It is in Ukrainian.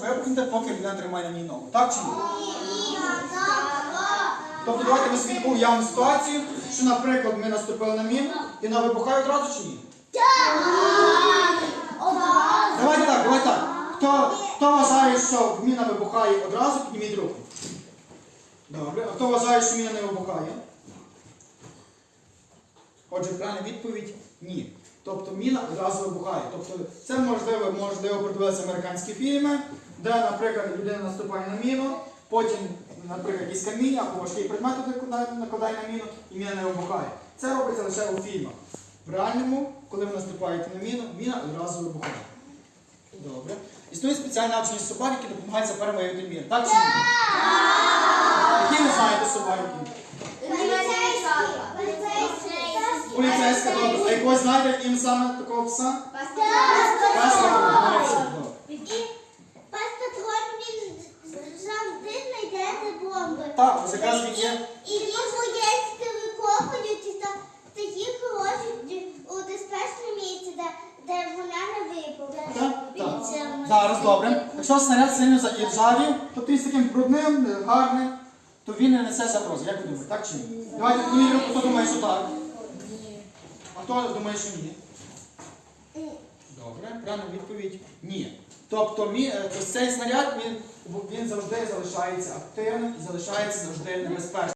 Випустите, поки людина тримає на ній ногу. Так чи ні? Тобто давайте ми собі таку уявну ситуацію, що, наприклад, ми наступили на міну і вона вибухає одразу чи ні? Давайте так, давайте так. Хто, хто вважає, що міна вибухає одразу, підніміть руку. Добре. А хто вважає, що міна не вибухає? Отже, правильна відповідь ні. Тобто міна одразу вибухає. Тобто це можливо, можливо подивитися американські фільми, де, наприклад, людина наступає на міну, потім, наприклад, якісь каміння або важкий предмет накладає на міну і міна не вибухає. Це робиться лише у фільмах. В реальному, коли ви наступаєте на міну, міна одразу вибухає. Добре. Існує спеціальні навчені собаки, які допомагають саперам виявити міни. Так чи ні? Які ви знаєте собаки? Поліцейська, добре. А якогось знаєте їм саме такого пса? Песика, молодці, добре. Пас патрон він завжди знайде де бомби. Так, ось якраз він є. І він боєць викопують та такі хороші у безпечне місце, де, де вона не випала. Так, так. Зараз добре. Якщо снаряд сильно заіржавів, тобто він з таким брудним, е, гарним, то він не несе загрози. Як ви думаєте, так чи ні? Давайте руку, хто думає, що так. Хто думає, що ні? Добре, правильна відповідь ні. Тобто е, цей снаряд він, він завжди залишається активним і залишається завжди небезпечним.